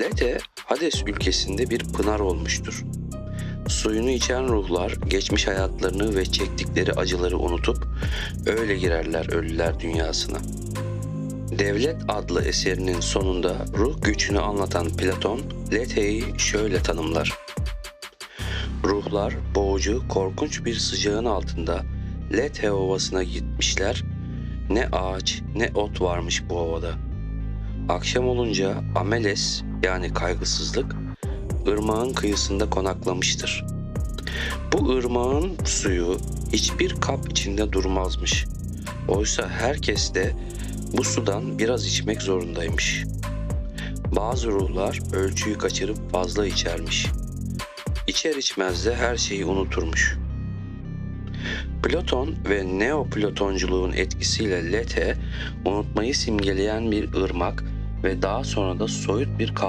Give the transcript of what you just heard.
Lete, Hades ülkesinde bir pınar olmuştur. Suyunu içen ruhlar geçmiş hayatlarını ve çektikleri acıları unutup öyle girerler ölüler dünyasına. Devlet adlı eserinin sonunda ruh gücünü anlatan Platon, Lete'yi şöyle tanımlar. Ruhlar boğucu, korkunç bir sıcağın altında Lete ovasına gitmişler. Ne ağaç ne ot varmış bu ovada. Akşam olunca Ameles yani kaygısızlık ırmağın kıyısında konaklamıştır. Bu ırmağın suyu hiçbir kap içinde durmazmış. Oysa herkes de bu sudan biraz içmek zorundaymış. Bazı ruhlar ölçüyü kaçırıp fazla içermiş. İçer içmez de her şeyi unuturmuş. Platon ve Neoplatonculuğun etkisiyle Lete unutmayı simgeleyen bir ırmak ve daha sonra da soyut bir kavram